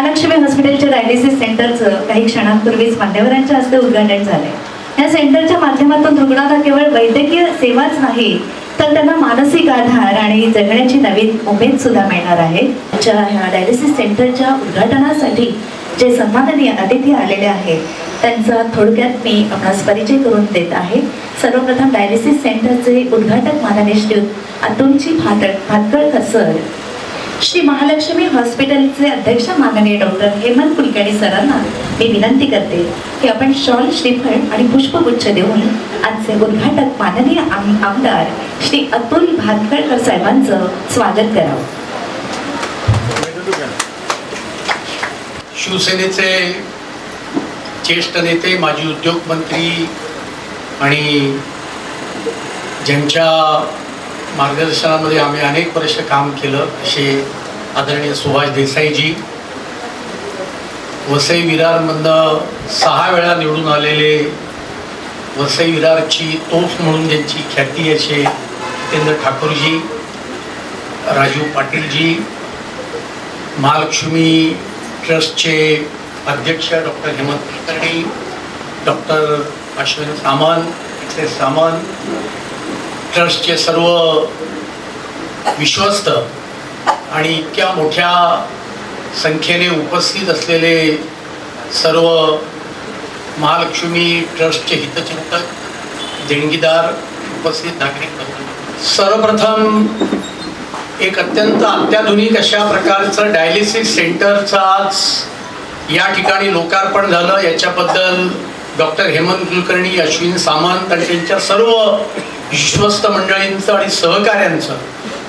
महालक्ष्मी हॉस्पिटलच्या डायलिसिस सेंटरचं काही क्षणांपूर्वीच मान्यवरांच्या हस्ते उद्घाटन झालंय. या सेंटरच्या माध्यमातून रुग्णाला केवळ वैद्यकीय सेवाच नाही तर त्यांना मानसिक आधार आणि जगण्याची नवीन उमेद सुद्धा मिळणार आहे. ह्या डायलिसिस सेंटरच्या उद्घाटनासाठी जे सन्माननीय अतिथी आलेले आहेत त्यांचा थोडक्यात मी आपणास परिचय करून देत आहे. सर्वप्रथम डायलिसिस सेंटरचे उद्घाटक माननीय श्री अतुलजी भातळ भातकळकर सर श्री महालक्ष्मी हॉस्पिटलचे अध्यक्ष माननीय डॉक्टर हेमंत कुलकर्णी सरांना मी विनंती करते की आपण शॉल श्रीफळ आणि पुष्पगुच्छ देऊन आजचे उद्घाटक माननीय आमदार श्री अतुल भातकळकर साहेबांचं स्वागत करावं. शिवसेनेचे ज्येष्ठ नेते माजी उद्योग मंत्री आणि ज्यांच्या मार्गदर्शनामध्ये आम्ही अनेक वर्ष काम केलं. असे आदरणीय सुभाष देसाईजी वसई विरारमधनं सहा वेळा निवडून आलेले वसई विरारची तोफ म्हणून ज्यांची ख्याती असे जितेंद्र ठाकूरजी राजीव पाटीलजी महालक्ष्मी ट्रस्टचे अध्यक्ष डॉक्टर हेमंत कुलकर्णी डॉक्टर अश्विन सामंत इथे सामंत ट्रस्टचे सर्व विश्वस्त आणि इतक्या मोठ्या संख्येने उपस्थित असलेले सर्व महालक्ष्मी ट्रस्टचे हितचिंतक देणगीदार उपस्थित नागरिक सर्वप्रथम एक अत्यंत अत्याधुनिक अशा प्रकारचं डायलिसिस सेंटरचं आज या ठिकाणी लोकार्पण झालं. याच्याबद्दल डॉक्टर हेमंत कुलकर्णी अश्विन सामंत आणि त्यांच्या सर्व विश्वस्त मंडळींचं आणि सहकाऱ्यांचं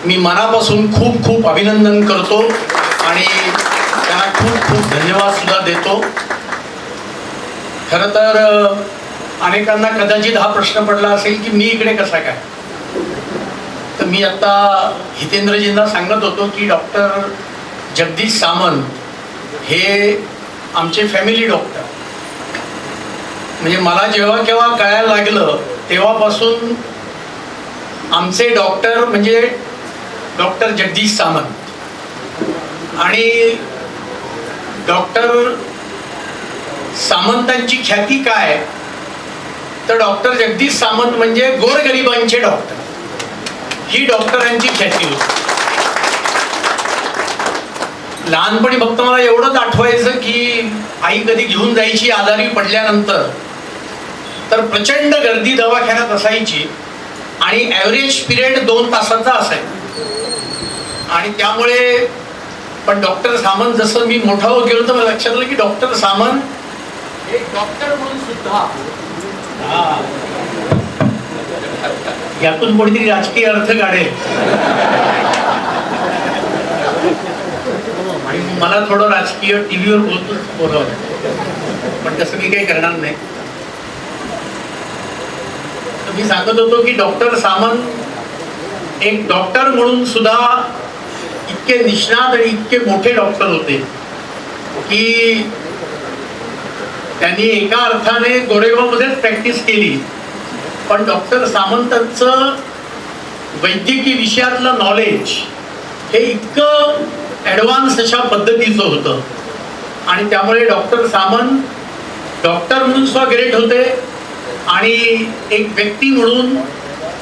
मी मनापासून खूप खूप अभिनंदन करतो आणि त्यांना खूप खूप धन्यवाद सुद्धा देतो. खरं तर अनेकांना कदाचित हा प्रश्न पडला असेल की मी इकडे कसा काय? तर मी आता हितेंद्रजींना सांगत होतो की डॉक्टर जगदीश सामंत हे आमचे फॅमिली डॉक्टर. म्हणजे मला जेव्हा केव्हा कळायला लागलं तेव्हापासून आमचे डॉक्टर म्हणजे डॉक्टर जगदीश सामंत. आणि डॉक्टर सामंतांची ख्याती काय? तर डॉक्टर जगदीश सामंत म्हणजे गोरगरिबांचे डॉक्टर. ही डॉक्टरांची ख्याती होती. लहानपणी फक्त मला एवढंच आठवायचं की आई कधी घेऊन जायची आजारी पडल्यानंतर. तर प्रचंड गर्दी दवाखान्यात असायची. आणि ॲव्हरेज पिरियड दोन तासाचा असायचा आणि त्यामुळे पण डॉक्टर सामंत जसं मी मोठा होत गेलो तर मला लक्षात आलं की डॉक्टर सामंत एक डॉक्टर म्हणून सुद्धा यातून कोणीतरी राजकीय अर्थ काढेल. हो, आणि मला थोडं राजकीय टीव्हीवर बोलतो बोलावं. पण तसं मी काही करणार नाही. मी सांगत होतो की डॉक्टर सामंत एक डॉक्टर म्हणून सुद्धा इतके निष्णात आणि इतके मोठे डॉक्टर होते की त्यांनी एका अर्थाने गोरेगावमध्येच प्रॅक्टिस केली. पण डॉक्टर सामंतांचं वैद्यकीय विषयातलं नॉलेज हे इतकं ॲडव्हान्स अशा पद्धतीचं होतं. आणि त्यामुळे डॉक्टर सामंत डॉक्टर म्हणून सुद्धा ग्रेट होते. आणि एक व्यक्ती म्हणून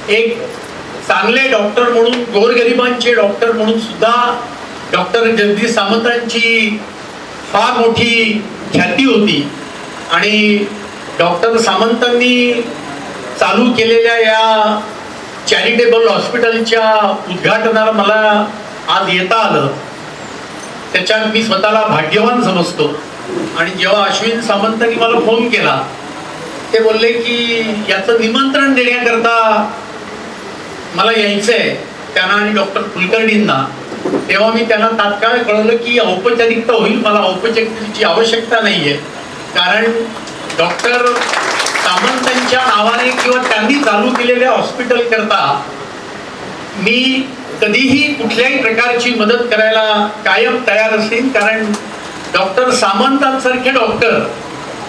एक चांगले डॉक्टर म्हणून गोरगरिबांचे डॉक्टर म्हणून सुद्धा डॉक्टर जगदीश सामंतांची फार मोठी ख्याती होती. आणि डॉक्टर सामंतांनी चालू केलेल्या या चॅरिटेबल हॉस्पिटलच्या उद्घाटनाला मला आज येता आलं. त्याच्यात मी स्वतःला भाग्यवान समजतो. आणि जेव्हा अश्विन सामंतांनी मला फोन केला ते बोलले की याचं निमंत्रण देण्याकरता मला यायचं आहे त्यांना आणि डॉक्टर कुलकर्णींना. तेव्हा मी त्यांना तात्काळ कळवलं की औपचारिकता होईल. मला औपचारिकतेची आवश्यकता नाही आहे कारण डॉक्टर सामंतांच्या नावाने किंवा त्यांनी चालू केलेल्या हॉस्पिटल करता मी कधीही कुठल्याही प्रकारची मदत करायला कायम तयार असेल कारण डॉक्टर सामंतांसारखे डॉक्टर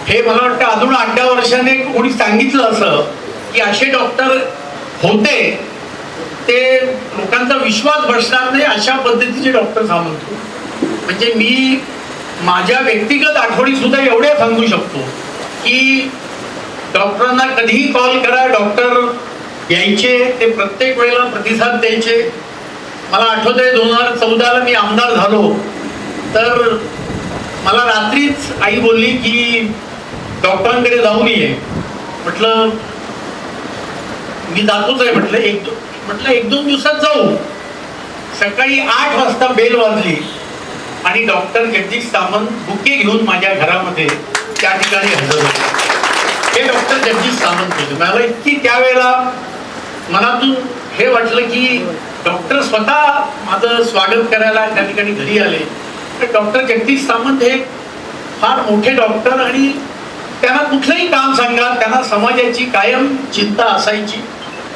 हे मला वाटतं अजून आठ दहा वर्षाने कोणी सांगितलं असं की असे डॉक्टर होते ते लोकांचा विश्वास बसणार नाही अशा पद्धतीचे डॉक्टर सामंत होते. म्हणजे मी माझ्या व्यक्तिगत आठवणी सुद्धा एवढ्या सांगू शकतो की डॉक्टरांना कधीही कॉल करा डॉक्टर यायचे ते प्रत्येक वेळेला प्रतिसाद द्यायचे मला आठवत आहे दोन हजार चौदाला मी आमदार झालो तर मला रात्रीच आई बोलली की डॉक्टरांकडे जाऊन ये म्हटलं मी जातोच आहे म्हटलं एक दोन म्हटलं एक दोन दिवसात जाऊ. सकाळी आठ वाजता बेल वाजली आणि डॉक्टर जगदीश सामंत बुके घेऊन माझ्या घरामध्ये त्या ठिकाणी हजर होते. हे डॉक्टर जगदीश सामंत होते. मला इतकी त्यावेळेला मनातून हे वाटलं की डॉक्टर स्वतः माझं स्वागत करायला त्या ठिकाणी घरी आले. तर डॉक्टर जगदीश सामंत हे फार मोठे डॉक्टर आणि त्यांना कुठलंही काम सांगा त्यांना समाजाची कायम चिंता असायची.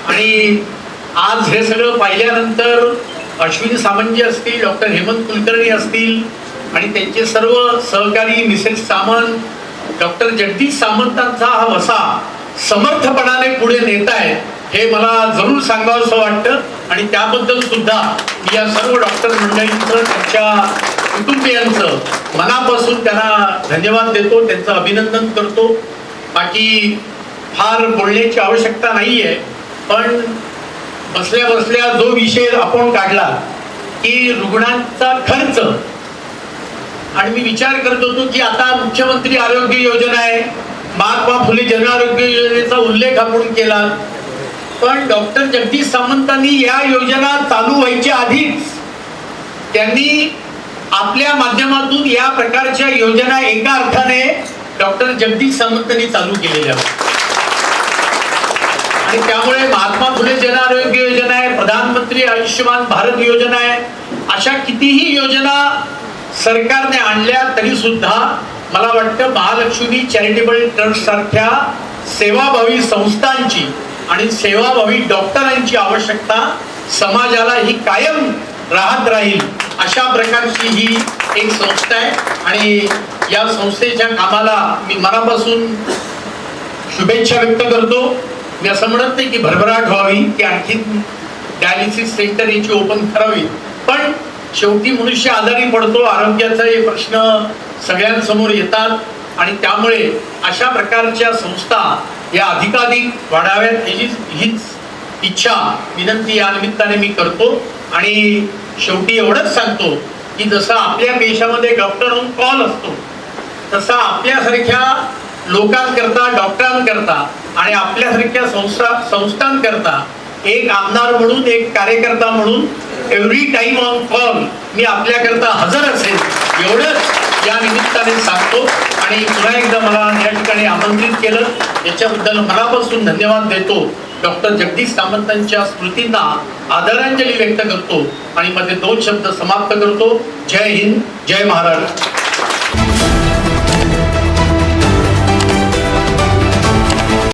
आणि आज हे सगळं पाहिल्यानंतर अश्विनी सामंतजी असतील डॉक्टर हेमंत कुलकर्णी असतील आणि त्यांचे सर्व सहकारी मिसेस सामंत डॉक्टर जगदीश सामंतांचा हा वसा समर्थपणाने पुढे नेत आहेत हे मला जरूर सांगावंसं वाटतं. आणि त्याबद्दल सुद्धा या सर्व डॉक्टर मंडळींचं त्यांच्या कुटुंबियांचं मनापासून त्यांना धन्यवाद देतो त्यांचं अभिनंदन करतो. बाकी फार बोलण्याची आवश्यकता नाही आहे पण बसल्या बसल्या जो विषय आपण काढला की रुग्णांचा खर्च. आणि मी विचार करत होतो की आता मुख्यमंत्री आरोग्य योजना आहे महात्मा फुले जन आरोग्य योजनेचा उल्लेख आपण केला. पण डॉक्टर जगदीश सामंतांनी या योजना चालू व्हायच्या आधीच त्यांनी आपल्या माध्यमातून या प्रकारच्या योजना एका अर्थाने डॉक्टर जगदीश सामंतांनी चालू केलेल्या आणि त्यामुळे महात्मा फुले जन आरोग्य योजना आहे प्रधानमंत्री आयुष्यमान भारत योजना आहे. अशा कितीही योजना सरकारने आणल्या तरी सुद्धा मला वाटतं महालक्ष्मी चॅरिटेबल ट्रस्ट सारख्या सेवाभावी संस्थांची आणि सेवाभावी डॉक्टरांची आवश्यकता समाजाला ही कायम राहत राहील. अशा प्रकारची ही एक संस्था आहे. आणि या संस्थेच्या कामाला मी मनापासून शुभेच्छा व्यक्त करतो. मी असं म्हणत नाही की भरभराट व्हावी की आणखी डायलिसिस सेंटर याची ओपन करावी. पण शेवटी मनुष्य आजारी पडतो आरोग्याचे प्रश्न सगळ्यांसमोर येतात. आणि त्यामुळे अशा प्रकारच्या संस्था या अधिकाधिक वाढाव्यात. याची हीच इच्छा विनंती या निमित्ताने मी करतो. आणि शेवटी एवढंच सांगतो की जसं आपल्या देशामध्ये डॉक्टर होऊन कॉल असतो तसा आपल्यासारख्या लोकांकरता डॉक्टरांकरता आणि आपल्यासारख्या संस्था संस्थांकरता एक आमदार म्हणून एक कार्यकर्ता म्हणून एव्हरी टाइम ऑन कॉल मी आपल्याकरता हजर असेल. एवढंच. या निमित्ताने सांगतो आणि पुन्हा एकदा मला या ठिकाणी आमंत्रित केलं. याच्याबद्दल मनापासून धन्यवाद देतो. डॉक्टर जगदीश सामंतांच्या स्मृतींना आदरांजली व्यक्त करतो आणि मध्ये दोन शब्द समाप्त करतो. जय हिंद जय महाराष्ट्र.